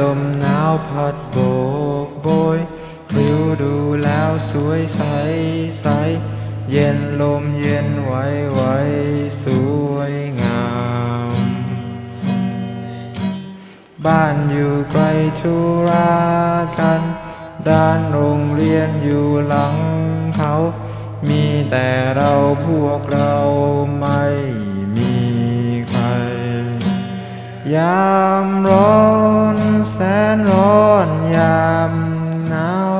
ลมหนาวพัดโบกโบยปลิวดูแล้วสวยใสใส เย็นลมเย็นไหวไหวสวยงาม บ้านอยู่ไกลธุรากัน ด้านโรงเรียนอยู่หลังเขา มีแต่เราพวกเราไม่มีใคร ยามร้อน นร้อนยามหนาว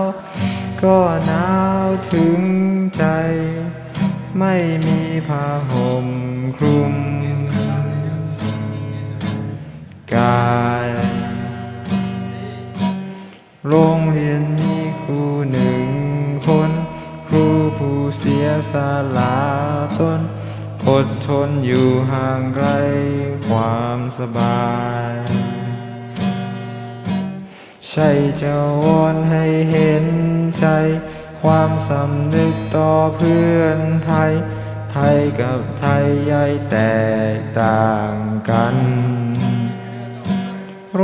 ก็หนาวถึงใจ ไม่มีผ้าห่มคลุม กาย โรงเรียนมีครูหนึ่งคน ครูผู้เสียสละตนอดทนอยู่ห่างไกลความสบาย ใช่จะวอนให้เห็นใจ ความสำนึกต่อเพื่อนไทย ไทยกับไทยย่อยแตกต่างกัน โร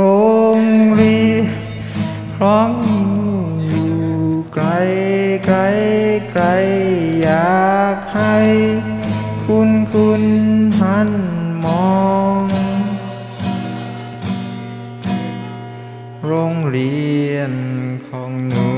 งเรียนพร้อมอยู่ไกลไกลไกลอยากให้ คุณคุณหัน โรงเรียนของหนู